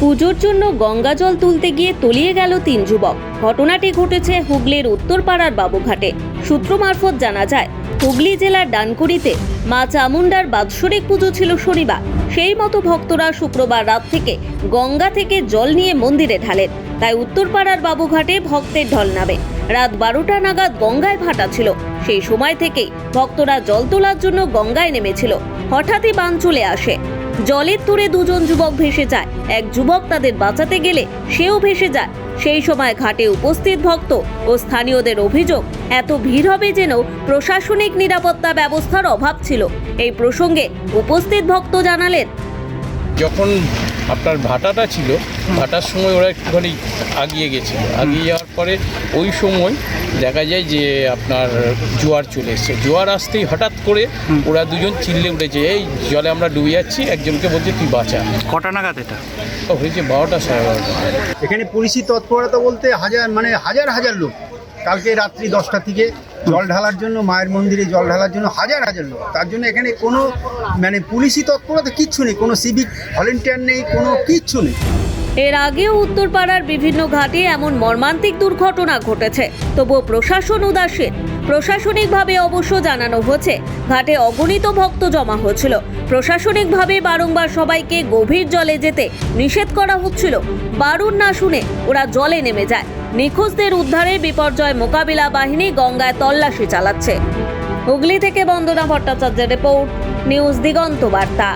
পুজোর জন্য গঙ্গা জল তুলতে গিয়ে তলিয়ে গেল তিন যুবক। ঘটনাটি ঘটেছে হুগলির উত্তরপাড়ার বাবুঘাটে। সূত্র মারফত জানা যায়, হুগলি জেলার ডানকুড়িতে মা চামুন্ডার বাৎসরিক পুজো ছিল শনিবার। সেই মতো ভক্তরা শুক্রবার রাত থেকে গঙ্গা থেকে জল নিয়ে মন্দিরে ঢালেন। তাই উত্তরপাড়ার বাবুঘাটে ভক্তের ঢল নামে। রাত বারোটা নাগাদ গঙ্গায় ভাটা ছিল। সেই সময় থেকেই ভক্তরা জল তোলার জন্য গঙ্গায় নেমেছিল। হঠাৎই বান চলে আসে। জলের তুরে দুজন যুবক ভেসে যায়। এক যুবক তাদের বাঁচাতে গেলে সেও ভেসে যায়। সেই সময় ঘাটে উপস্থিত ভক্ত ও স্থানীয়দের অভিযোগ, এত ভিড় হবে যেন প্রশাসনিক নিরাপত্তা ব্যবস্থার অভাব ছিল। এই প্রসঙ্গে উপস্থিত ভক্ত জানালেন। যখন আপনার ভাটাটা ছিল ভাটার সময় ওরা একটুখানি আগিয়ে গেছিল আগিয়ে যাওয়ার পরে ওই সময় দেখা যায় যে আপনার জোয়ার চলে এসছে। জোয়ার আসতেই হঠাৎ করে ওরা দুজন চিল্লে উঠেছে এই জলে আমরা ডুবে যাচ্ছি একজনকে বলছে তুই বাঁচা। কটা নাগাদ এটা? তো হয়েছে বারোটা সাড়ে বারোটা। এখানে পুলিশি তৎপরতা বলতে হাজার মানে হাজার হাজার লোক। কালকে রাত্রি দশটা থেকে জল ঢালার জন্য মায়ের মন্দিরে জল ঢালার জন্য হাজার হাজার লোক। তার জন্য এখানে কোনো মানে পুলিশি তৎপরতা কিচ্ছু নেই। কোনো সিভিক ভলেন্টিয়ার নেই কোনো কিচ্ছু নেই। এর আগেও উত্তরপাড়ার বিভিন্ন ঘাটে এমন মর্মান্তিক দুর্ঘটনা ঘটেছে। তবুও প্রশাসন উদাসীন। প্রশাসনিকভাবে অবশ্য জানানো হচ্ছে, ঘাটে অগণিত ভক্ত জমা হচ্ছিল। প্রশাসনিকভাবে বারংবার সবাইকে গভীর জলে যেতে নিষেধ করা হচ্ছিল। বারুণ না শুনে ওরা জলে নেমে যায়। নিখোঁজদের উদ্ধারে বিপর্যয় মোকাবিলা বাহিনী গঙ্গায় তল্লাশি চালাচ্ছে। হুগলি থেকে বন্দনা ভট্টাচার্যের রিপোর্ট, নিউজ দিগন্ত বার্তা।